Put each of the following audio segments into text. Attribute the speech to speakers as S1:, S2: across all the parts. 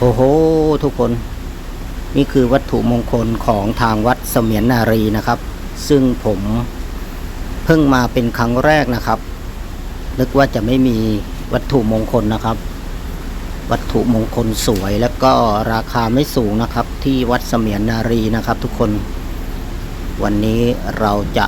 S1: โอ้โห ทุกคน นี่คือวัตถุมงคลของทางวัดเสมียนนารีนะครับ ซึ่งผมเพิ่งมาเป็นครั้งแรกนะครับ นึกว่าจะไม่มีวัตถุมงคลนะครับ วัตถุมงคลสวยแล้วก็ราคาไม่สูงนะครับ ที่วัดเสมียนนารีนะครับ ทุกคน วันนี้เราจะ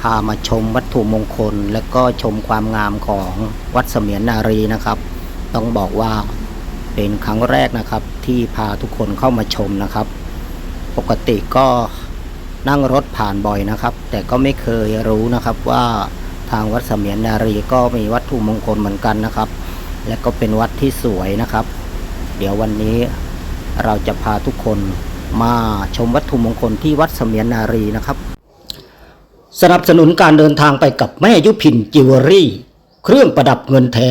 S1: พามาชมวัตถุมงคล และก็ชมความงามของวัดเสมียนนารีนะครับ ต้องบอกว่า เป็นครั้งแรกนะครับที่พาทุกคนเข้ามาชมนะครับ ปกติก็นั่งรถผ่านบ่อยนะครับ แต่ก็ไม่เคยรู้นะครับว่าทางวัดเสมียนนารีก็มีวัตถุมงคลเหมือนกันนะครับ และก็เป็นวัดที่สวยนะครับ เดี๋ยววันนี้เราจะพาทุกคนมาชมวัตถุมงคลที่วัดเสมียนนารีนะครับ สนับสนุนการเดินทางไปกับแม่ยุพินจิวเวลรี่ เครื่องประดับเงินแท้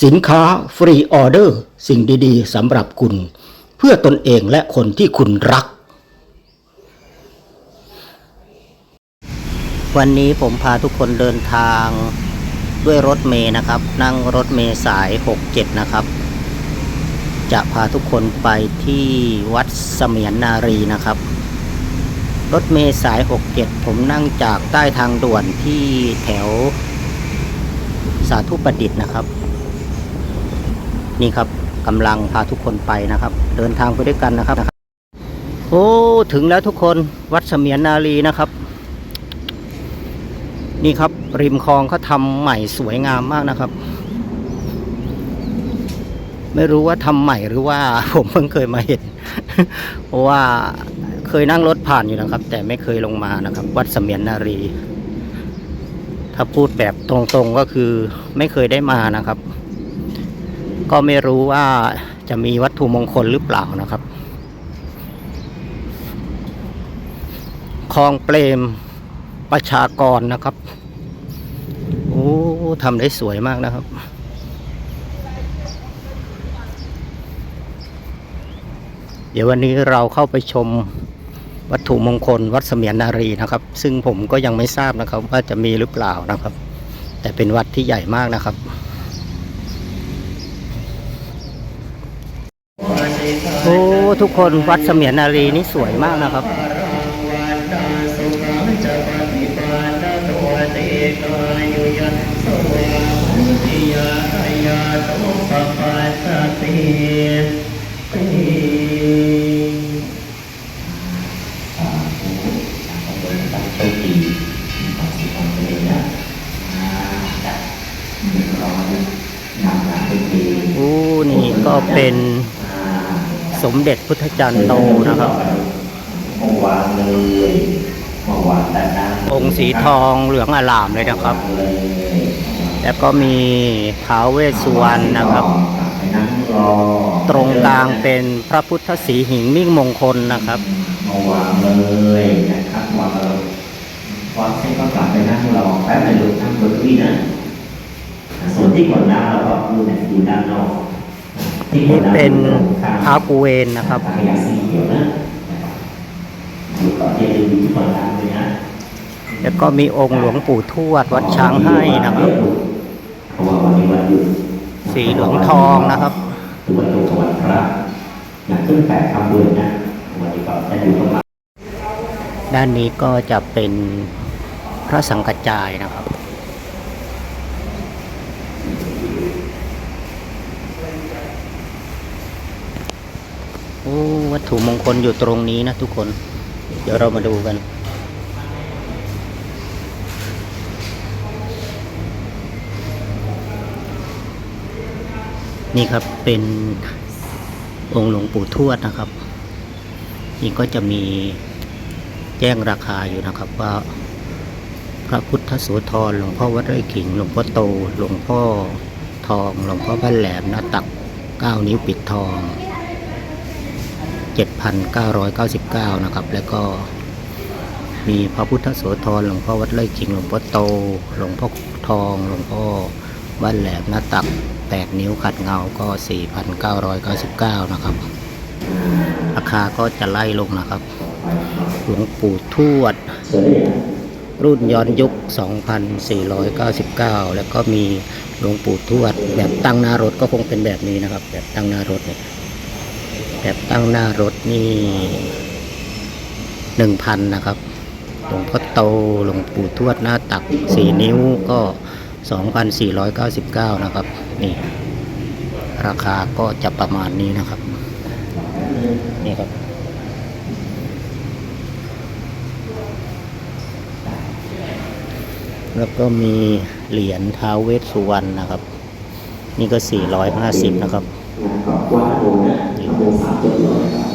S1: สินค้าฟรีออเดอร์ สิ่งดีๆสำหรับคุณ เพื่อตนเองและคนที่คุณรัก วันนี้ผมพาทุกคนเดินทางด้วยรถเมย์นะครับ นั่งรถเมย์สาย 67 นะครับ จะพาทุกคนไปที่วัดเสมียนนารีนะครับ รถเมย์สาย 67 ผมนั่งจากใต้ทางด่วนที่แถวสาธุประดิษฐ์นะครับ นี่ครับกำลังพาทุกคนไปนะครับ เดินทางไปด้วยกันนะครับ โอ้ถึงแล้วทุกคนวัดเสมียนนารีนะครับ นี่ครับริมคลองเขาทำใหม่สวยงามมากนะครับ ไม่รู้ว่าทำใหม่หรือว่าผมเพิ่งเคยมาเห็นเพราะว่าเคยนั่งรถผ่านอยู่นะครับ แต่ไม่เคยลงมานะครับ วัดเสมียนนารีถ้าพูดแบบตรงๆก็คือไม่เคยได้มานะครับ ก็ไม่รู้ว่าจะมีวัตถุมงคลหรือเปล่านะครับคลองเปรมประชากรนะครับ โอ้ทำได้สวยมากนะครับ เดี๋ยววันนี้เราเข้าไปชมวัตถุมงคลวัดเสมียนนารีนะครับ ซึ่งผมก็ยังไม่ทราบนะครับว่าจะมีหรือเปล่านะครับ แต่เป็นวัดที่ใหญ่มากนะครับ โอ้ ทุกคนวัดเสมียนนารีนี่สวยมากนะครับ
S2: โอ้นี่
S1: ก็เป็น สมเด็จพุทธจารย์โตนะครับ
S2: อวานเลยเมื่อวานด้านหน้า
S1: องค์สีทองเหลืองอลามเลยนะครับ แล้วก็มีท้าวเวสสุวรรณนะครับ ตรงกลางเป็นพระพุทธสีหิงมิ่งมงคลนะครับ
S2: วานเลยนะครับวางเราวางเส้นก็กลับไปนั่งรอแป๊บนึงลูกนั่งบนเก้าอี้นะส่วนที่กดน้ำเราก็ดูเนี่ยดูด้านนอก
S1: นี่
S2: ดำ
S1: เป็น
S2: อยู่ตรงข้าง
S1: ท้าวกุเวนนะครับ
S2: ขยะสีเขียวนะอยู่ก่อนที่จะดูที่ก่อนน้ำเลยนะ
S1: แล้วก็มีองค์หลวงปู่ทวดวัดช้างให้นะครับ
S2: เพราะว่าวันนี้วันหยุด
S1: สีเหลืองทองนะครับ
S2: ถือว่าตรงกับวันพระอยากขึ้นแปดคำด้วยนะวันนี้ก็จะอยู่ประมาณ
S1: ด้านนี้ก็จะเป็นพระสังกัจจายนะครับ โอ้วัตถุมงคลอยู่ตรงนี้นะทุกคน เดี๋ยวเรามาดูกัน นี่ครับเป็นองค์หลวงปู่ทวดนะครับ นี่ก็จะมีแจ้งราคาอยู่นะครับว่าพระพุทธโสธรหลวงพ่อวัดไร่ขิง หลวงพ่อโต หลวงพ่อทอง หลวงพ่อพระแหลมหน้าตักเก้านิ้วปิดทอง 7,999 นะครับ แล้วก็มีพระพุทธโสธรหลวงพ่อวัดไร่ขิงหลวงพ่อโต หลวงพ่อทองหลวงพ่อบ้านแหลมหน้าตัก 8 นิ้วขัดเงาก็ 4,999 นะครับ ราคาก็จะไล่ลงนะครับ หลวงปู่ทวด
S2: สวยเลยนะ
S1: รุ่นย้อนยุค 2,499 แล้วก็มีหลวงปู่ทวดแบบตั้งหน้ารถก็คงเป็นแบบนี้นะครับ แบบตั้งหน้ารถเนี่ย แบบตั้งหน้ารถนี่หนึ่งพันนะครับ หลวงพ่อโต หลวงปู่ทวดหน้าตักสี่นิ้วก็2,499นสี่ร้อยเก้าสิบเก้านะครับ นี่ ราคาก็จะประมาณนี้นะครับ นี่ครับแล้วก็มีเหรียญท้าวเวสสุวรรณนะครับ นี่ก็ 450 นะครับ
S2: ขอบกว้าง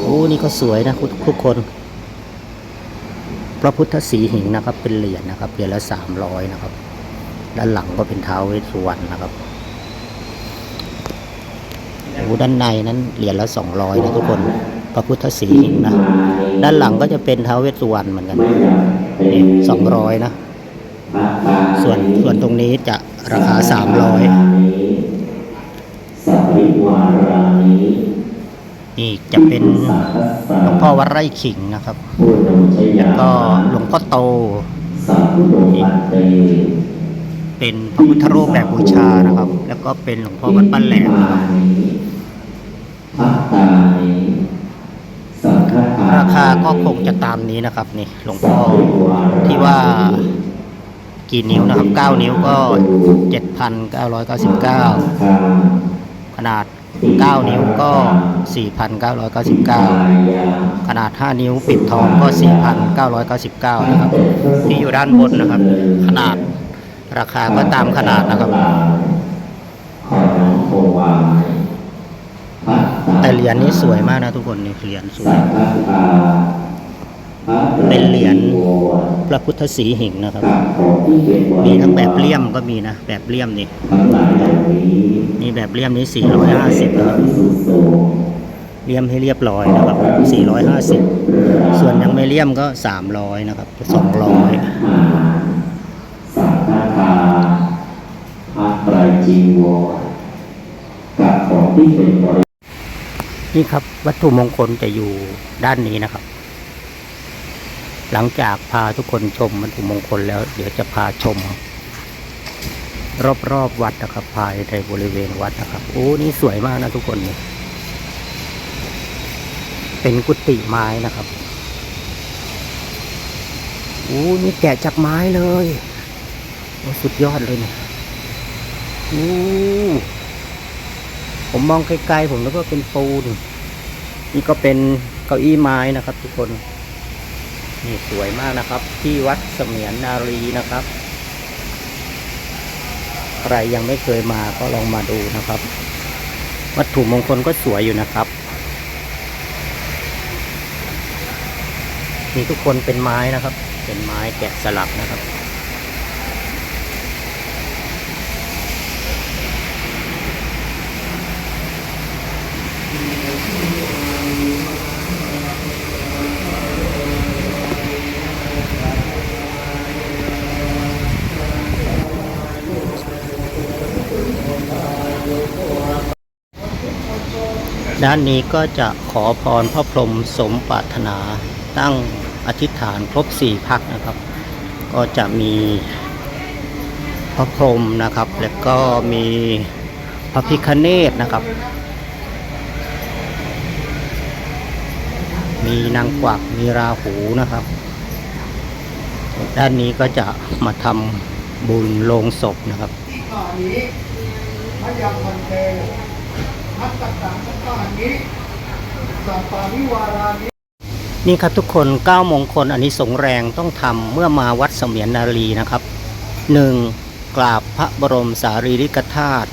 S2: โอ้นี่
S1: ก็สวยนะทุกทุกคน พระพุทธสีหิงนะครับ เป็นเหรียญนะครับเหรียญละ300นะครับ ด้านหลังก็เป็นเท้าเวสสุวรรณนะครับโอ้ด้านในนั้นเหรียญละ200นะทุกคน พระพุทธสีหิงนะ ด้านหลังก็จะเป็นเท้าเวสสุวรรณเหมือนกัน
S2: ไม่จำเป็นะ
S1: ส่วนส่วนตรงนี้จะราคา300
S2: สัพพิวารานิ
S1: นี่จะเป็นหลวงพ่อวัดไร่ขิงนะครับ
S2: ผู้นำชยา
S1: ก็หลวงพ่อโต
S2: สัพพุโตปันเป็
S1: นพระพุทธรูปแบบบูชานะครับ แล้วก็เป็นหลวงพ่อวัดปั้นแหลมราคาก็คงจะตามนี้นะครับนี่หลวงพ่อที่ว่ากี่นิ้วนะครับ 9 นิ้วก็ 7,999 ขนาด 9 นิ้วก็ 4,999 ขนาด 5 นิ้วปิดทองก็ 4,999 นะครับ ที่อยู่ด้านบนนะครับ ขนาดราคาก็ตามขนาดนะครับ
S2: ขอนอมโควายพัตตา
S1: แต่เหรียญนี้สวยมากนะทุกคนนี่เหรียญสวย เป็นเหรียญพระพุทธสีหิงนะครับ มีทั้งแบบเลี่ยมก็มีนะ แบบเลี่ยมนี่
S2: นี่
S1: แบบเลี่ยมนี้ 450นะครับ
S2: พิสุทธิ์สงฆ์
S1: เลี่ยมให้เรียบร้อยนะครับ 450 ส่วนยังไม่เลี่ยมก็ 300 นะครับ 200
S2: สังฆทาพระไตรจีวรกับของที่เป็นบริ
S1: นี่ครับวัตถุมงคลจะอยู่ด้านนี้นะครับ หลังจากพาทุกคนชมวัตถุมงคลแล้ว เดี๋ยวจะพาชม รอบๆวัดนะครับภายในบริเวณวัดนะครับ โอ้นี่สวยมากนะทุกคนเนี่ยเป็นกุฏิไม้นะครับโอ้นี่แกะจากไม้เลยโอ้สุดยอดเลยเนี่ยโอ้ผมมองไกลๆผมนึกว่าเป็นปูน นี่ก็เป็นเก้าอี้ไม้นะครับ ทุกคน นี่สวยมากนะครับ ที่วัดเสมียนนารีนะครับ ใครยังไม่เคยมาก็ลองมาดูนะครับ วัตถุมงคลก็สวยอยู่นะครับนี่ทุกคนเป็นไม้นะครับ เป็นไม้แกะสลักนะครับ ด้านนี้ก็จะขอพรพระพรหมสมปรารถนาตั้งอธิษฐานครบสี่พักนะครับ ก็จะมีพระพรหมนะครับ แล้วก็มีพระพิคเนตนะครับ มีนางกวักมีราหูนะครับ ด้านนี้ก็จะมาทำบุญโลงศพนะครับ
S3: อัตตกังสัมปานิสัมปานิวารานิ
S1: นี่ครับทุกคนเก้ามงคลอันนี้สงแรงต้องทำเมื่อมาวัดเสมียนนารีนะครับ 1. กราบพระบรมสารีริกธาตุ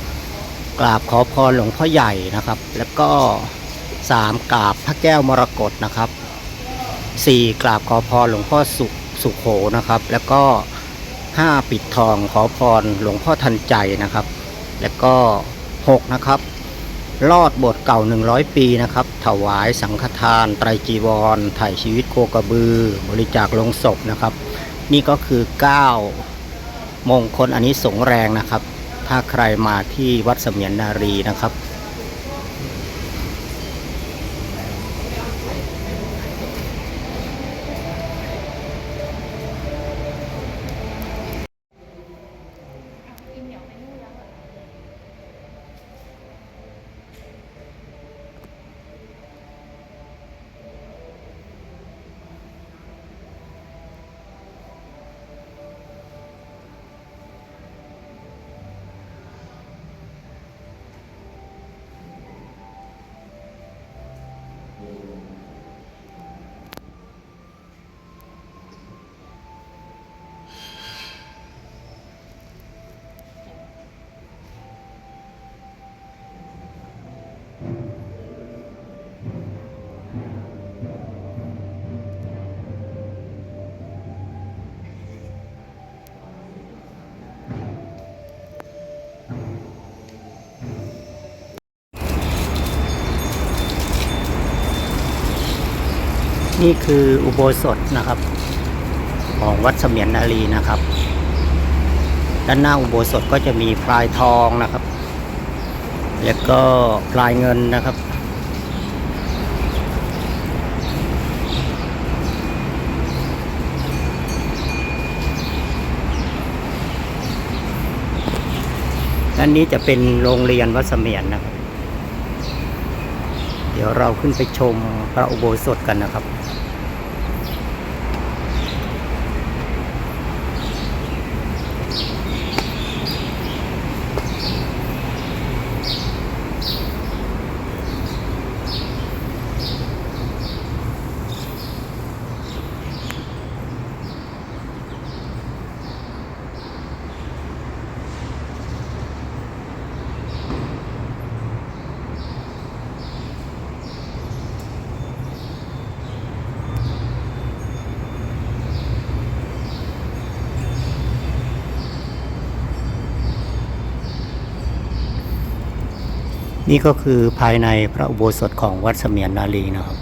S1: 2. กราบขอพรหลวงพ่อใหญ่นะครับ แล้วก็ 3. กราบพระแก้วมรกตนะครับ 4. กราบขอพรหลวงพ่อสุสุโขนะครับ แล้วก็ 5. ปิดทองขอพรหลวงพ่อทันใจนะครับ แล้วก็ 6 นะครับ ลอดบทเก่า 100 ปีนะครับ ถวายสังฆทาน ไตรจีวร ถ่ายชีวิตโคกระบือ บริจาคลงศพนะครับ นี่ก็คือ 9 มงคลอันนี้สงแรงนะครับ ถ้าใครมาที่วัดเสมียนนารีนะครับ นี่คืออุโบสถนะครับ ของวัดเสมียนนารีนะครับ ด้านหน้าอุโบสถก็จะมีพลายทองนะครับ แล้วก็พลายเงินนะครับด้านนี้จะเป็นโรงเรียนวัดเสมียนนะครับ เดี๋ยวเราขึ้นไปชมพระอุโบสถกันนะครับ นี่ก็คือภายในพระอุโบสถของวัดเสมียนนารีนะครับ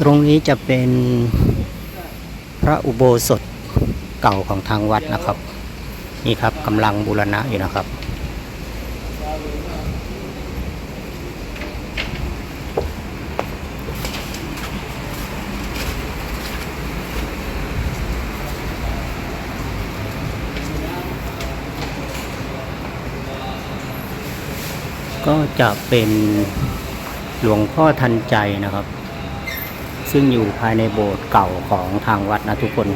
S1: ตรงนี้จะเป็นพระอุโบสถเก่าของทางวัดนะครับ นี่ครับกำลังบูรณะอยู่นะครับ ก็จะเป็นหลวงพ่อทันใจนะครับ ซึ่งอยู่ภายในโบสถ์เก่าของทางวัดนะทุกคน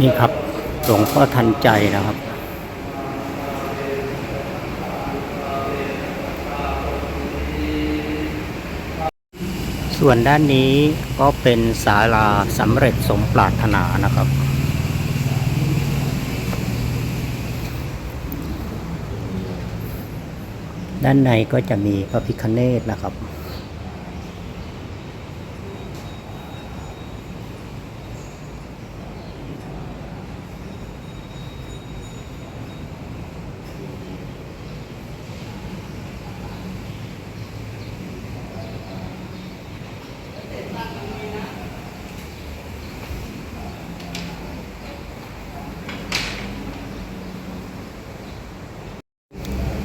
S1: นี่ครับหลวงพ่อทันใจนะครับ ส่วนด้านนี้ก็เป็นศาลาสำเร็จสมปรารถนานะครับ ด้านในก็จะมีพระพิคเนตนะครับ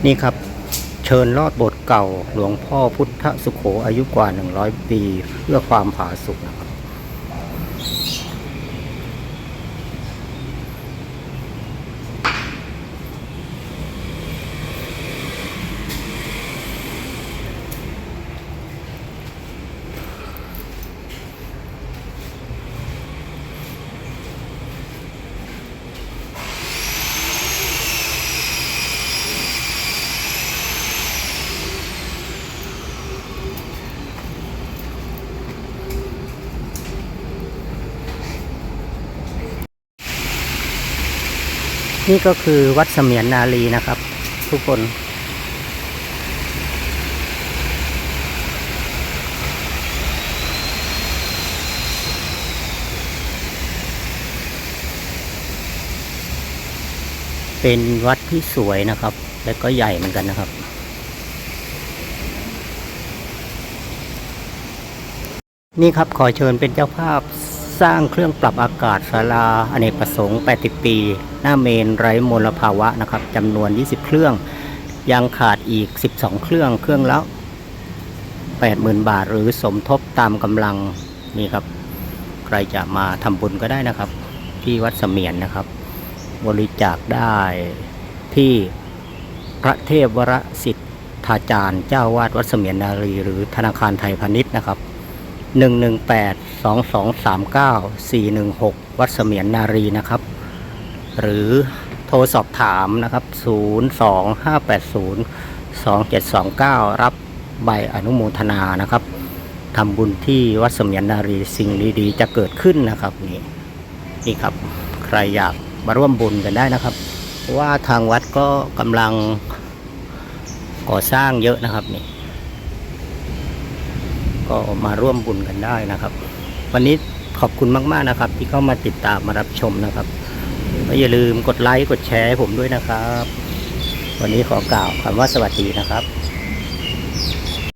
S1: นี่ครับ เชิญลอดโบสถ์เก่า หลวงพ่อพุทธสุขโขอายุกว่า 100 ปี เพื่อความผาสุกนะครับ นี่ก็คือวัดเสมียนนาลีนะครับ ทุกคนเป็นวัดที่สวยนะครับ และก็ใหญ่เหมือนกันนะครับ นี่ครับขอเชิญเป็นเจ้าภาพ สร้างเครื่องปรับอากาศศาลาอเนกประสงค์ 80 ปี หน้าเมนไร้มลภาวะนะครับจำนวน 20 เครื่อง ยังขาดอีก 12 เครื่องเครื่องและ80,000 บาท หรือสมทบตามกำลังนี่ครับ ใครจะมาทำบุญก็ได้นะครับ ที่วัดเสมียนนะครับ บริจาคได้ที่พระเทพวรสิทธาจารย์ เจ้าวาดวัดเสมียนนารี หรือธนาคารไทยพาณิชย์นะครับ 118 2239 416 วัดเสมียนนารีนะครับ หรือโทรสอบถามนะครับ 02580 2729 รับใบอนุโมทนานะครับทำบุญที่วัดเสมียนนารีสิ่งดีๆ จะเกิดขึ้นนะครับนี่นี่ครับ ใครอยากมาร่วมบุญกันได้นะครับ ว่าทางวัดก็กำลังก่อสร้างเยอะนะครับนี่ ก็มาร่วมบุญกันได้นะครับ วันนี้ขอบคุณมาก ๆนะครับ ที่เข้ามาติดตามมารับชมนะครับไม่อย่าลืมกดไลค์กดแชร์ให้ผมด้วยนะครับ วันนี้ขอกล่าวคำว่าสวัสดีนะครับ